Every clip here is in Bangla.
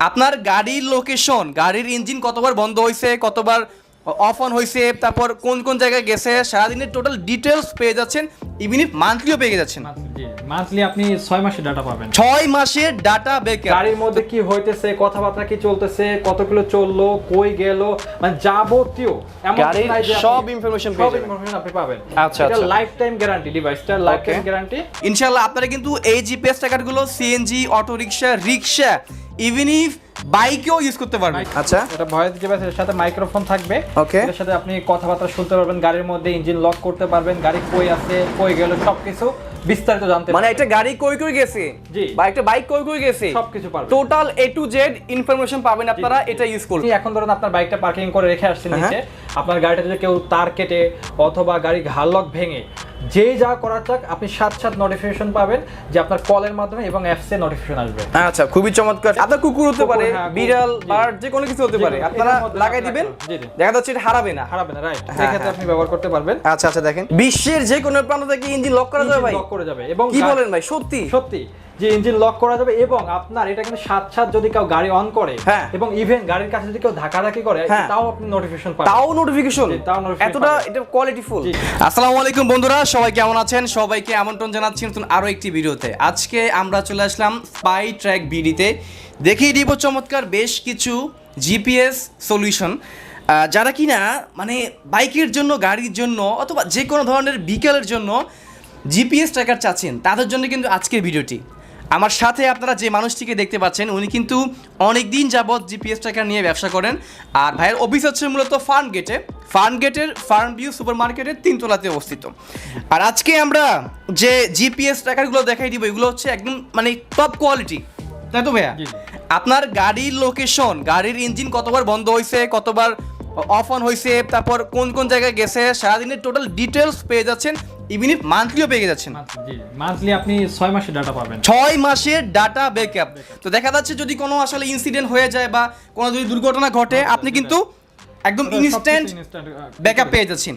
আপনার গাড়ির লোকেশন গাড়ির ইঞ্জিন কতবার বন্ধ হয়েছে কতবার অফ অন হয়েছে তারপর কোন কোন জায়গায় গেছে সারাদিনের টোটাল ডিটেলস পেয়ে যাচ্ছেন ইভিন ইফ মান্থলিও পেয়ে যাচ্ছেন। মান্থলি আপনি ছয় মাসের ডাটা পাবেন। ছয় মাসের ডাটা ব্যাকআপ গাড়ির মধ্যে কি হইতেছে কথাবার্তা কি চলতেছে কত কিলো চলল কই গেল মানে যাবতীয় এমন গাড়ির সব পেয়ে সব ইনফরমেশন আপনি পাবেন। আচ্ছা, এটা আচ্ছা। লাইফ টাইম গ্যারান্টি ডিভাইসটা লাইফ টাইম গ্যারান্টি ইনশাল্লাহ আপনারা কিন্তু এই GPS ট্র্যাকারগুলো CNG auto rickshaw rickshaw even if বাইকেও use করতে পারবেন। আচ্ছা। এটা ভয়েস ডিভাইসের সাথে মাইক্রোফোন থাকবে। Okay. এর সাথে আপনি কথাবার্তা শুনতে পারবেন গাড়ির মধ্যে ইঞ্জিন লক করতে পারবেন গাড়ি কই আছে কই গেল সবকিছু বিস্তারিত জানতে মানে। একটা গাড়ি কই কই গেছে? জি। বা একটা বাইক কই কই গেছে? সবকিছু পারবেন। Total A to Z information পাবেন আপনারা এটা ইউজ করলে আপনি এখন ধরুন আপনার বাইকটা পার্কিং করে রেখে আসছেন হ্যাঁ। নিচে। আপনার গাড়িটা যদি কেউ তার কেটে অথবা গাড়ি ঘাড়লক ভেঙে যেই যা করার চাক আপনি সাত সাত নোটিফিকেশন পাবেন যে আপনার কলের মাধ্যমে এবং অ্যাপসে নোটিফিকেশন আসবে। আচ্ছা খুবই চমৎকার। আপনার কুকুর হতে পারে হ্যাঁ, বিড়াল। বার্ড যে কোনো কিছু হতে পারে। আপনারা লাগাই দিবেন। দেখা যাচ্ছে এটা হারাবে না। হারাবে না রাইট এই সেক্ষেত্রে হ্যাঁ। আপনি ব্যবহার করতে পারবেন। আচ্ছা আচ্ছা দেখেন। বিশ্বের যে কোনো প্রান্ত থেকে ইঞ্জিন লক করা যাবে ভাই? লক করে যাবে। এবং কি বলেন ভাই সত্যি? সত্যি। যে ইঞ্জিন লক করা যাবে এবং আপনার এটা কিন্তু সাত সাত যদি কেউ গাড়ি অন করে হ্যাঁ। এবং ইভেন গাড়ির কাছে যদি কেউ ধাক্কাধাক্কি করে হ্যাঁ। তাও আপনি নোটিফিকেশন পাবেন। তাও নোটিফিকেশন তাও এতটা এটা কোয়ালিটি ফুল আসসালামু আলাইকুম বন্ধুরা সবাই কেমন আছেন? সবাইকে আমন্ত্রণ জানাচ্ছি নতুন আরও একটি ভিডিওতে। আজকে আমরা চলে আসলাম স্পাই ট্র্যাক বিডিতে দেখিয়ে দিব চমৎকার বেশ কিছু জিপিএস সলিউশন যারা কিনা মানে বাইকের জন্য গাড়ির জন্য অথবা যে কোনো ধরনের বিকেলের জন্য জিপিএস ট্র্যাকার চাচ্ছেন তাদের জন্য কিন্তু আজকের ভিডিওটি। আমার সাথে আপনারা যে মানুষটিকে দেখতে পাচ্ছেন উনি কিন্তু অনেক দিন যাবৎ জিপিএস ট্র্যাকার নিয়ে ব্যবসা করেন। আর ভাইয়ের অফিস হচ্ছে মূলত ফার্ম গেটে। ফার্ম গেটের ফার্ম ভিউ সুপার মার্কেটের তিনতলাতে অবস্থিত। আর আজকে আমরা যে জিপিএস ট্র্যাকারগুলো দেখাই দিব এগুলো হচ্ছে একদম মানে টপ কোয়ালিটি তাই তো ভাইয়া। আপনার গাড়ির লোকেশন গাড়ির ইঞ্জিন কতবার বন্ধ হয়েছে কতবার অফ অন হয়েছে তারপর কোন কোন জায়গায় গেছে সারাদিনের টোটাল ডিটেলস পেয়ে যাচ্ছেন ইভিন মান্থলিও পেয়ে যাচ্ছেন। মান্থলি আপনি ছয় মাসের ডাটা পাবেন। ছয় মাসের ডাটা ব্যাকআপ তো দেখা যাচ্ছে যদি কোনো আসলে ইনসিডেন্ট হয়ে যায় বা কোনো যদি দুর্ঘটনা ঘটে আপনি কিন্তু একদম ইনস্ট্যান্ট ব্যাকআপ পেয়ে যাচ্ছেন।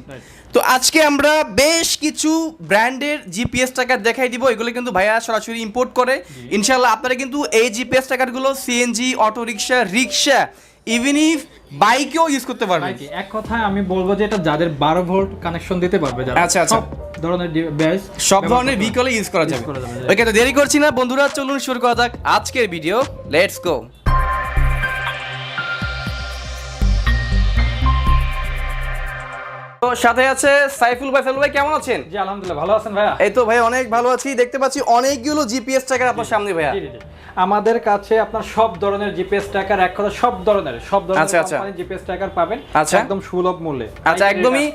তো আজকে আমরা বেশ কিছু ব্র্যান্ডের জিপিএস টাকার দেখাই দিব এগুলো কিন্তু ভাইয়া সরাসরি ইম্পোর্ট করে। ইনশাল্লাহ আপনারা কিন্তু এই GPS টাকারগুলো CNG auto rickshaw rickshaw even if বাইকেও use করতে পারবে। এক কথায় আমি বলব যে এটা যাদের বারো ভোল্ট কানেকশন দিতে পারবে যারা আচ্ছা, আচ্ছা। সব ধরনের ডিভাইস সব ধরনের ভেহিকলে ইউজ করা যাবে, ওকে তো দেরি করছি না বন্ধুরা চলুন শুরু করা যাক আজকের ভিডিও লেটস গো তো সাথে আছে সাইফুল ভাই সাইফুল ভাই কেমন আছেন জি আলহামদুলিল্লাহ ভালো আছেন ভাইয়া এই তো ভাই অনেক ভালো আছি দেখতে পাচ্ছি অনেকগুলো জিপিএস ট্র্যাকার আপনার সামনে ভাইয়া। আমাদের কাছে আপনার সব ধরনের জিপিএস ট্র্যাকার এক কথা সব ধরনের সব ধরনের আচ্ছা, আচ্ছা। জিপিএস ট্র্যাকার পাবেন আচ্ছা। একদম সুলভ মূল্যে আচ্ছা একদমই।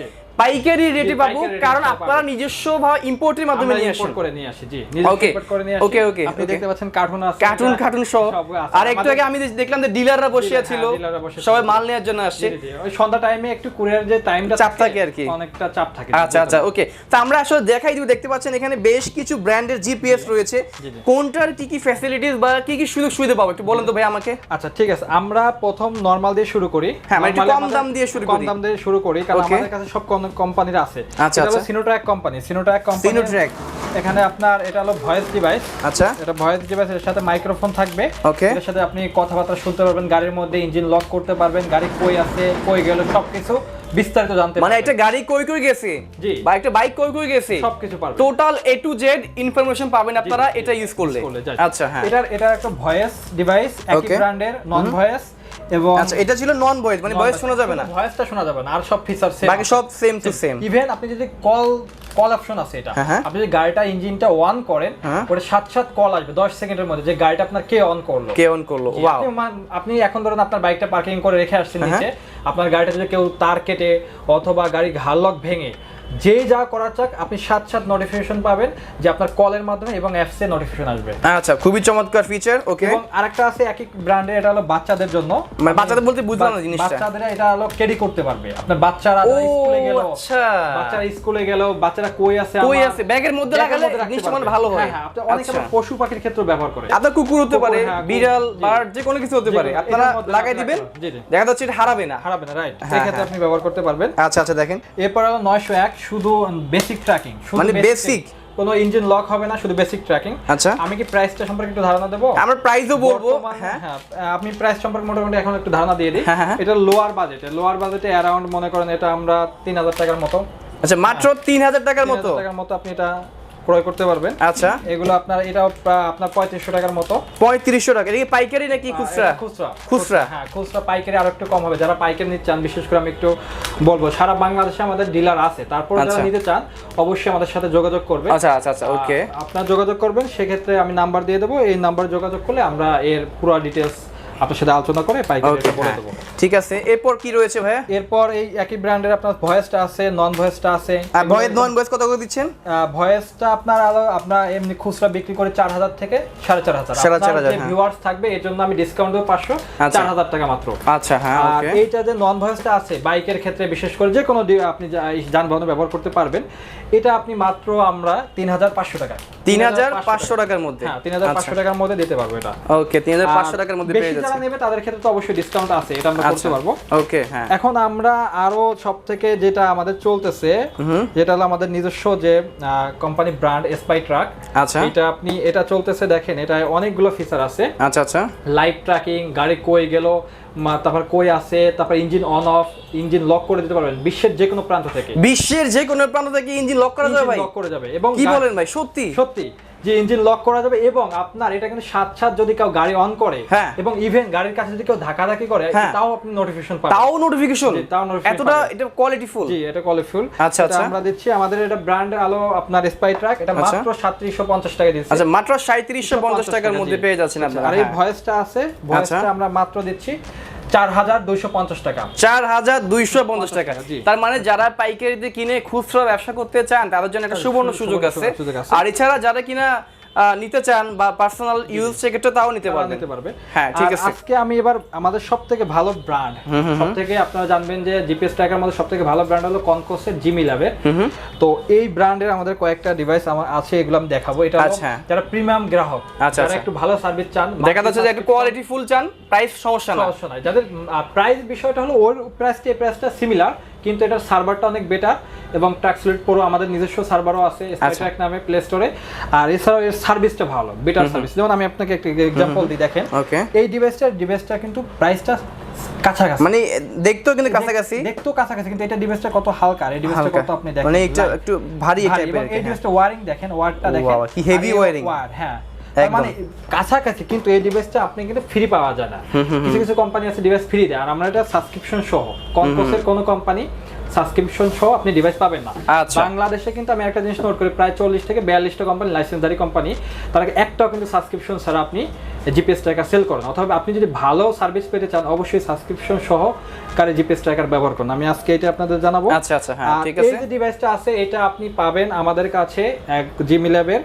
পাইকারি রেটে পাবো কারণ আপনারা নিজস্ব ভাবে ইম্পোর্টের মাধ্যমে নিয়ে আসেন। করে নিয়ে আসি জি আসি। okay, okay, আপনি দেখতে পাচ্ছেন কার্টুন আছে কার্টুন কার্টুন সহ। আর একটু আগে আমি দেখলাম যে ডিলাররা বসে ছিল হ্যাঁ, সবাই মাল নেওয়ার জন্য আসছে। ওই সন্ধ্যা টাইমে একটু কুরিয়ার যে টাইমটা চাপ থাকে আর কি। অনেকটা চাপ থাকে। আচ্ছা আচ্ছা ওকে তো আমরা আসলে দেখাই দিব দেখতে পাচ্ছেন এখানে বেশ কিছু ব্র্যান্ডের জিপিএস রয়েছে। কোনটার কি কি ফ্যাসিলিটিস বা কি কি সুযোগ সুবিধা পাবো একটু বলেন তো ভাই আমাকে। আচ্ছা ঠিক আছে। আমরা প্রথম নরমাল দিয়ে শুরু করি। হ্যাঁ, মানে একটু কম দাম দিয়ে শুরু করি। কম দাম দিয়ে শুরু করি কারণ. আমাদের কাছে সব কোম্পানির আছে আচ্ছা, এটা হলো। Sinotrack company Sinotrack company Sinotrack। এখানে আপনার এটা হলো ভয়েস ডিভাইস আচ্ছা এটা ভয়েস ডিভাইস এর সাথে মাইক্রোফোন থাকবে Okay. এর সাথে আপনি কথাবার্তা শুনতে পারবেন গাড়ির মধ্যে ইঞ্জিন লক করতে পারবেন গাড়ি কই আছে কই গেল সবকিছু বিস্তারিত জানতে মানে। একটা গাড়ি কই কই গেছে জি। বা একটা বাইক কই কই গেছে সবকিছু পারবেন total A to Z information পাবেন আপনারা এটা ইউজ করলে আচ্ছা হ্যাঁ এটার এটার একটা ভয়েস ডিভাইস একই. ব্র্যান্ডের নন ভয়েস এবং আচ্ছা এটা ছিল নন ভয়েস মানে ভয়েস শোনা যাবে না। ভয়েসটা শোনা যাবে না আর সব ফিচার বাকি সব সেম টু সেম ইভেন আপনি যদি কল কল অপশন আছে এটা হ্যাঁ, হ্যাঁ। আপনি যদি গাড়িটা ইঞ্জিনটা অন করেন হ্যাঁ। ওটা সাত সাত কল আসবে দশ সেকেন্ডের মধ্যে যে গাড়িটা আপনার কে অন করল। কে অন করল? ওয়াও আপনি এখন ধরুন আপনার বাইকটা পার্কিং করে রেখে আসছেন। নিচে আপনার গাড়িটা যদি কেউ তার কেটে অথবা গাড়ি ঘাড়লক ভেঙে যেই যা করার চাক আপনি সাত সাত নোটিফিকেশন পাবেন যে আপনার কলের মাধ্যমে এবং অ্যাপসে নোটিফিকেশন আসবে। আচ্ছা খুবই চমৎকার ফিচার ওকে এবং আরেকটা আছে একই ব্র্যান্ডের এটা হলো বাচ্চাদের জন্য। মানে বাচ্চাদের বলতে বুঝলাম না জিনিসটা। বাচ্চাদের এটা হলো ক্যারি করতে পারবে। আপনার বাচ্চারা স্কুলে গেল আচ্ছা। বাচ্চারা স্কুলে গেল বাচ্চারা কই আছে কই আছে? ব্যাগের মধ্যে মধ্যে জিনিসটা মানে ভালো হয়। হ্যাঁ, হ্যাঁ, আপনি অনেক আচ্ছা। আবার পশু পাখির ক্ষেত্রে ব্যবহার করে আপনার কুকুর হতে পারে হ্যাঁ, বিড়াল। বার্ড যে কোনো কিছু হতে পারে। আপনারা লাগাই দিবেন। দেখা যাচ্ছে এটা হারাবে না। হারাবে না রাইট সেক্ষেত্রে হ্যাঁ। আপনি ব্যবহার করতে পারবেন। আচ্ছা আচ্ছা দেখেন। এরপর হলো নয়শো এক। শুধু বেসিক ট্র্যাকিং মানে বেসিক কোনো ইঞ্জিন লক হবে না শুধু বেসিক ট্র্যাকিং আচ্ছা। আমি কি প্রাইসটা সম্পর্কে একটু ধারণা দেবো? আমরা প্রাইসও বলব হ্যাঁ। হ্যাঁ আপনি প্রাইস সম্পর্কে মোটামুটি এখন একটু ধারণা দিয়ে দিই। হ্যাঁ, হ্যাঁ। এটা লোয়ার বাজেটে লোয়ার বাজেটে অ্যারাউন্ড মনে করেন এটা আমরা তিন হাজার টাকার মতো। আচ্ছা মাত্র তিন হাজার টাকার মতো? টাকার মতো আপনি এটা ক্রয় করতে পারবেন। আচ্ছা। এগুলো আপনার এটাও আপনার পঁয়ত্রিশশো টাকার মতো। পঁয়ত্রিশশো টাকা এটা কি পাইকারি নাকি খুচরা? খুচরা। খুচরা? হ্যাঁ খুচরা পাইকারি আরও একটু কম হবে। যারা পাইকারি নিতে চান বিশেষ করে আমি একটু বলব সারা বাংলাদেশে আমাদের ডিলার আছে। তারপর যারা আচ্ছা। নিতে চান অবশ্যই আমাদের সাথে যোগাযোগ করবে আচ্ছা আচ্ছা আচ্ছা ওকে। আপনার যোগাযোগ করবেন সেক্ষেত্রে আমি নাম্বার দিয়ে দেবো। এই নাম্বারে যোগাযোগ করলে আমরা এর পুরো ডিটেলস আপনার সাথে আলোচনা করে পাইকারি বলে দেবো। ঠিক আছে এরপর কি রয়েছে ভাইয়া? এরপর এই একই ব্র্যান্ডের আপনার ভয়েসটা আছে নন ভয়েসটা আছে ভয়েস নন ভয়েস কত করে দিচ্ছেন? ভয়েসটা আপনার আলো আপনার এমনি খুচরা বিক্রি করে চার হাজার থেকে সাড়ে চার হাজার। সাড়ে চার আপনার হাজার, যে হ্যাঁ। ভিউয়ার্স থাকবে এর জন্য আমি ডিসকাউন্ট দেবো পাঁচশো আচ্ছা। চার হাজার টাকা মাত্র। আচ্ছা হ্যাঁ আর এইটা যে নন ভয়েসটা আছে বাইকের ক্ষেত্রে বিশেষ করে যে কোনো আপনি যানবাহন ব্যবহার করতে পারবেন এটা আপনি মাত্র আমরা তিন হাজার পাঁচশো টাকা। তিন হাজার পাঁচশো টাকার মধ্যে। হ্যাঁ তিন হাজার পাঁচশো টাকার মধ্যে দিতে পারব এটা। ওকে তিন হাজার পাঁচশো আর টাকার মধ্যে পেয়ে যারা নেবে তাদের ক্ষেত্রে তো অবশ্যই ডিসকাউন্ট আছে এটা আমরা করতে আচ্ছা। পারব। ওকে হ্যাঁ। এখন আমরা আরও সব থেকে যেটা আমাদের চলতেছে যেটা হলো আমাদের নিজস্ব যে কোম্পানি ব্র্যান্ড এসপাই ট্রাক আচ্ছা। এটা আপনি এটা চলতেছে দেখেন এটা অনেকগুলো ফিচার আছে। আচ্ছা আচ্ছা। লাইভ ট্র্যাকিং গাড়ি কই গেল তারপর কই আছে তারপর engine on off engine lock করে দিতে পারবেন বিশ্বের যে কোনো প্রান্ত থেকে। বিশ্বের যে কোনো প্রান্ত থেকে ইঞ্জিন লক করা যাবে ভাই? লক করে যাবে এবং কি বলেন ভাই সত্যি? সত্যি। যে ইঞ্জিন লক করা যাবে এবং আপনার এটা কিন্তু সাত সাত যদি কেউ গাড়ি অন করে হ্যাঁ। এবং ইভেন গাড়ির কাছে যদি কেউ ধাক্কাধাক্কি করে হ্যাঁ। তাও আপনি নোটিফিকেশন পাবেন তাও নোটিফিকেশন তাও এতটা পাবে। এটা কোয়ালিটি ফুল জি এটা কোয়ালিফুল আচ্ছা, আচ্ছা। আমরা দিচ্ছি আমাদের এটা ব্র্যান্ড আলো আপনার স্পাই ট্রাক এটা আচ্ছা। মাত্র সাতত্রিশশো পঞ্চাশ টাকা দিচ্ছি আচ্ছা মাত্র সাঁত্রিশশো পঞ্চাশ টাকার মধ্যে পেয়ে যাচ্ছেন আপনারা আর এই হ্যাঁ। ভয়েসটা আছে ভয়েসটা আচ্ছা। আমরা মাত্র দিচ্ছি চার হাজার দুইশো পঞ্চাশ টাকা। চার হাজার দুইশো পঞ্চাশ টাকা। তার মানে যারা পাইকারিতে কিনে খুচরা ব্যবসা করতে চান তাদের জন্য একটা সুবর্ণ সুযোগ আছে। আর এছাড়া যারা কিনা নিতে চান বা পার্সোনাল ইউজ সেক্ষেত্রে তাও নিতে পারবেন। নিতে পারবে। হ্যাঁ ঠিক আছে। আজকে আমি এবার আমাদের সব থেকে ভালো ব্র্যান্ড সব থেকে আপনারা জানবেন যে জিপিএস ট্র্যাকের মধ্যে সব থেকে ভালো ব্র্যান্ড হলো কনকোসের জিমি ল্যাবের তো এই ব্র্যান্ডের আমাদের কয়েকটা ডিভাইস আমার আছে এগুলো আমি দেখাবো। এটা আচ্ছা। যারা প্রিমিয়াম গ্রাহক আচ্ছা, যারা আচ্ছা। একটু ভালো সার্ভিস চান দেখা যাচ্ছে যে একটা কোয়ালিটি ফুল চান প্রাইস সমস্যা না। সমস্যা নাই। যাদের প্রাইস বিষয়টা হলো ওর প্রাইসটা এই প্রাইসটা সিমিলার কিন্তু এটার সার্ভারটা অনেক বেটার এবং ট্র্যাকসুলেট প্রো আমাদের নিজস্ব সার্ভারও আছে আচ্ছা। স্কাইট্র্যাক নামে প্লে স্টোরে আর এছাড়াও এর সার্ভিসটা ভালো বেটার সার্ভিস যেমন আমি আপনাকে একটা এক্সাম্পল দিই দেখেন। এই ডিভাইসটা ডিভাইসটা কিন্তু প্রাইসটা কাছাকাছি। মানে দেখতেও কিন্তু কাছাকাছি। দেখতেও কাছাকাছি কিন্তু এটা ডিভাইসটা কত হালকা এই ডিভাইসটা কত আপনি দেখেন। মানে একটু ভারী টাইপের এই ডিভাইসটা ওয়্যারিং দেখেন ওয়্যারটা দেখেন। কি এই wiring। ওয়্যার, হ্যাঁ। মানে কাছাকাছি কিন্তু এই ডিভাইসটা আপনি কিন্তু ফ্রি পাওয়া যায় না। কিছু কিছু কোম্পানি আছে ডিভাইস ফ্রি দেয় আর আমরা এটা সাবস্ক্রিপশন সহ কোনো কোম্পানি সাবস্ক্রিপশন সহ আপনি ডিভাইস পাবেন না। আচ্ছা। বাংলাদেশে কিন্তু আমি একটা জিনিস নোট করি প্রায় চল্লিশ থেকে বিয়াল্লিশটা কোম্পানি লাইসেন্সদারি কোম্পানি তারা একটাও কিন্তু সাবস্ক্রিপশন ছাড়া আপনি জিপিএস ট্র্যাকার সেল করেন অথবা আপনি যদি ভালো সার্ভিস পেতে চান অবশ্যই সাবস্ক্রিপশন সহ কারে জিপিএস ট্র্যাকার ব্যবহার করুন। আমি আজকে এটা আপনাদের জানাব। আচ্ছা, আচ্ছা, হ্যাঁ, ঠিক এই আছে। যে ডিভাইসটা আছে এটা আপনি পাবেন আমাদের কাছে জিমি ল্যাবের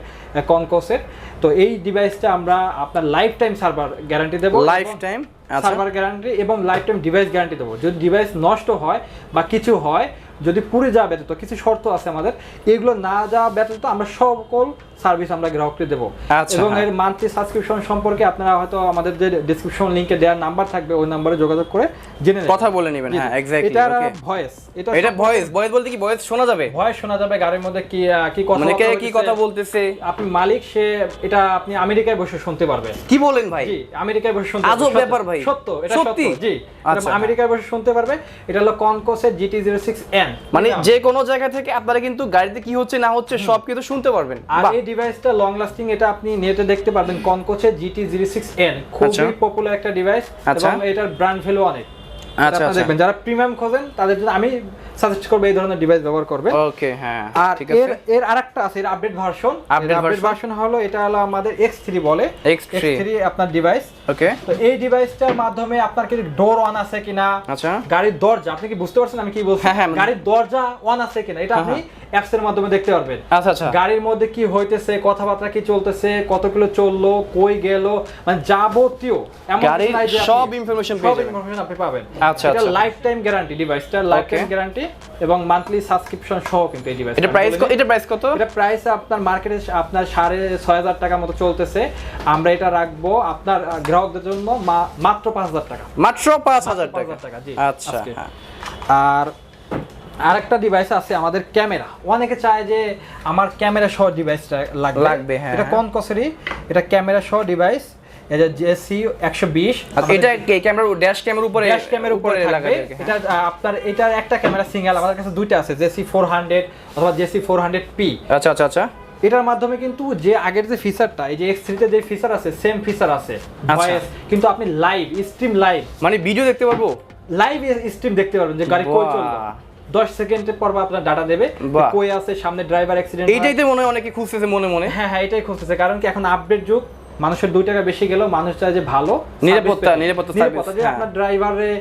কনকোসের। তো এই ডিভাইসটা আমরা আপনার লাইফ টাইম সার্ভার গ্যারান্টি দেবো লাইফ টাইম সার্ভার গ্যারান্টি এবং লাইফ টাইম ডিভাইস গ্যারান্টি দেবো। যদি ডিভাইস নষ্ট হয় বা কিছু হয় যদি পুড়ে যাওয়া ব্যতীত কিছু শর্ত আছে আমাদের। এগুলো না যাওয়া ব্যতীত আমরা সকল সার্ভিস আমরা গ্রাহককে দেবো। আচ্ছা, এবং হ্যাঁ। এর মান্থলি সাবস্ক্রিপশন সম্পর্কে আপনারা হয়তো আমাদের যে ডিসক্রিপশন লিংকে দেওয়ার নাম্বার থাকবে ওই নাম্বারে যোগাযোগ করে জেনে। কথা বলে নেবেন হ্যাঁ এক্স্যাক্টলি ওকে ভয়েস এটা এটা ভয়েস ভয়েস বলতে কি ভয়েস শোনা যাবে? ভয়েস শোনা যাবে গাড়ির মধ্যে কি কি কথা মানে কে কি কথা বলতেছে? আপনি মালিক সে এটা আপনি আমেরিকায় বসে শুনতে পারবেন কি বলেন ভাই? জি আমেরিকায় বসে শুনতে আজব ব্যাপার ভাই। সত্য এটা সত্যি? জি। আচ্ছা, আমেরিকায় বসে শুনতে পারবে। এটা হলো কনকোসের জিটি জিরো সিক্স এন। মানে যে কোনো জায়গা থেকে আপনারা কিন্তু গাড়িতে কি হচ্ছে না হচ্ছে সব কিন্তু শুনতে পারবেন। আর ডিভাইসটা লং লাস্টিং এটা আপনি নেটে দেখতে পারবেন কনকোচে জিটি জিরো সিক্স এন খুবই। পপুলার একটা ডিভাইস আচ্ছা। এবং এটার ব্র্যান্ড ভ্যালু অনেক। আচ্ছা, আচ্ছা। দেখবেন যারা প্রিমিয়াম খোঁজেন তাদের জন্য আমি সাজেস্ট করব এই ধরনের ডিভাইস ব্যবহার করবে। ওকে হ্যাঁ আর এর এর আরেকটা আছে এর আপডেট ভার্সন আপডেট ভার্সন হলো এটা হলো আমাদের X3 বলে। X3 X3 আপনার ডিভাইস ওকে তো এই ডিভাইসটার মাধ্যমে আপনার কি ডোর অন আছে কিনা আচ্ছা। গাড়ির দরজা আপনি কি বুঝতে পারছেন আমি কি বলছি? হ্যাঁ, হ্যাঁ, মানে- গাড়ির দরজা অন আছে কিনা এটা আপনি অ্যাপস এর মাধ্যমে দেখতে পারবেন। আচ্ছা আচ্ছা। গাড়ির মধ্যে কি হইতেছে কথাবার্তা কি চলতেছে কত কিলো চলল কই গেল মানে যাবতীয় এমন গাড়ির সব পেয়ে যাবেন। information আপনি পাবেন। আচ্ছা, এটা। লাইফ টাইম গ্যারান্টি ডিভাইসটা লাইফ টাইম গ্যারান্টি এবং মান্থলি সাবস্ক্রিপশন সহ কিন্তু এই ডিভাইস এটা প্রাইস এটা প্রাইস কত? এটা প্রাইস আপনার মার্কেটে আপনার সাড়ে ছয় হাজার টাকার মতো চলতেছে। আমরা এটা রাখব আপনার গ্রাহকদের জন্য মাত্র পাঁচ হাজার টাকা। মাত্র পাঁচ হাজার টাকা। জি আচ্ছা হ্যাঁ। আর আরেকটা ডিভাইস আছে আমাদের ক্যামেরা। অনেকে চায় যে আমার ক্যামেরা সহ ডিভাইসটা লাগবে। লাগবে, হ্যাঁ, এটা হ্যাঁ। কোন কসেরই এটা ক্যামেরা সহ ডিভাইস এটা জেসি একশো বিশ। আচ্ছা, এটা কি? ক্যামেরার ড্যাশ ক্যামেরার উপরে ড্যাশ ক্যামেরার উপরে লাগাবে হ্যাঁ। এটা আপনার এটার একটা ক্যামেরা সিঙ্গেল আমাদের কাছে দুইটা আছে জেসি ফোর হান্ড্রেড অথবা জেসি ফোর হান্ড্রেড পি আচ্ছা আচ্ছা আচ্ছা। এটার মাধ্যমে কিন্তু যে আগের যে ফিচারটা এই যে এক্স থ্রিতে যে ফিচার আছে সেম ফিচার আছে আচ্ছা। ভয়েস কিন্তু আপনি লাইভ স্ট্রিম লাইভ মানে ভিডিও দেখতে পারব? লাইভ স্ট্রিম দেখতে পারবেন যে গাড়ি কই চলবে বাহ। দশ সেকেন্ডের পর আপনার ডাটা দেবে কই আছে সামনে ড্রাইভার অ্যাক্সিডেন্ট এইটাই তো মনে হয় অনেকে খুঁজতেছে মনে মনে। হ্যাঁ হ্যাঁ এটাই খুঁজতেছে। কারণ কি এখন আপডেট যুগ মানুষের দুই টাকা বেশি গেলেও মানুষ চায় যে ভালো নিরাপত্তা, নিরাপত্তা নিরাপত্তা যে হ্যাঁ। আপনার ড্রাইভারে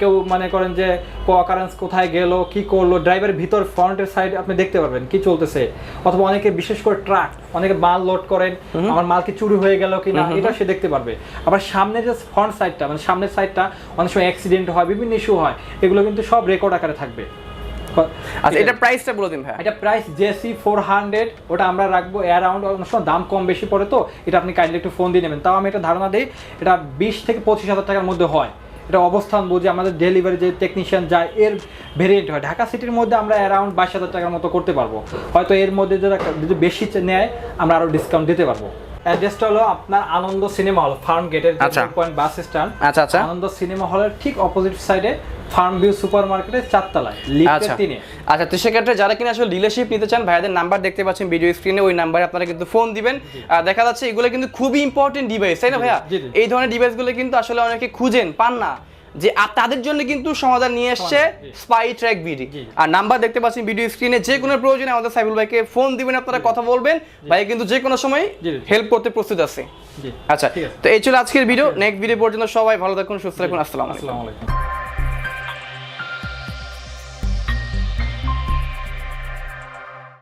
কেউ মনে করেন যে কোয়াকারেন্স কোথায় গেল কি করল ড্রাইভারের ভিতর ফ্রন্টের সাইড আপনি দেখতে পারবেন কি চলতেছে। অথবা অনেকে বিশেষ করে ট্রাক অনেকে মাল লোড করেন আমার মাল কি চুরি হয়ে গেল কি না এটা সে দেখতে পারবে। আবার সামনের যে ফ্রন্ট সাইডটা মানে সামনের সাইডটা অনেক সময় অ্যাক্সিডেন্ট হয় বিভিন্ন ইস্যু হয় এগুলো কিন্তু সব রেকর্ড আকারে থাকবে। আচ্ছা এটা প্রাইসটা বলে দিন ভাই। এটা প্রাইস জেসি ফোর হান্ড্রেড ওটা আমরা রাখব অ্যারাউন্ড অনেক সময় দাম কম বেশি পড়ে তো এটা আপনি কাইন্ডলি একটু ফোন দিয়ে নেবেন। তাও আমি এটা ধারণা দিই এটা বিশ থেকে পঁচিশ হাজার টাকার মধ্যে হয়। এটা অবস্থান বুঝে আমাদের ডেলিভারি যে টেকনিশিয়ান যায় এর ভেরিয়েন্ট হয়। ঢাকা সিটির মধ্যে আমরা অ্যারাউন্ড বাইশ হাজার টাকার মতো করতে পারব। হয়তো এর মধ্যে যদি বেশি নেয় আমরা আরও ডিসকাউন্ট দিতে পারব। অ্যাড্রেসটা হলো আপনার আনন্দ সিনেমা হল ফার্ম গেটের। পয়েন্ট বাস স্ট্যান্ড আচ্ছা আচ্ছা। আনন্দ সিনেমা হলের ঠিক অপোজিট সাইডে ফার্ম ভিউ সুপার মার্কেটের চারতলায় আচ্ছা। আচ্ছা তো সেক্ষেত্রে যারা কিনা আসলে ডিলারশিপ নিতে চান ভাইয়াদের নাম্বার দেখতে পাচ্ছেন ভিডিও স্ক্রিনে ওই নাম্বারে আপনারা কিন্তু ফোন দিবেন। দেখা যাচ্ছে এগুলো কিন্তু খুবই ইম্পর্টেন্ট ডিভাইস তাই না ভাইয়া? জি, জি। এই ধরনের ডিভাইসগুলো কিন্তু আসলে অনেকে খুঁজেন পান না। যে আর তাদের জন্য কিন্তু সমাধান নিয়ে এসছে স্পাই ট্র্যাক বিডি আর নাম্বার দেখতে পাচ্ছেন ভিডিও স্ক্রিনে যে কোনো প্রয়োজনে আমাদের সাইবুল ভাইকে ফোন দিবেন আপনারা কথা বলবেন। ভাই কিন্তু যে কোনো সময়। হেল্প করতে প্রস্তুত আছে। আচ্ছা তো এই ছিল আজকের ভিডিও নেক্সট ভিডিও পর্যন্ত সবাই ভালো থাকুন সুস্থ থাকুন। আসসালামু আলাইকুম।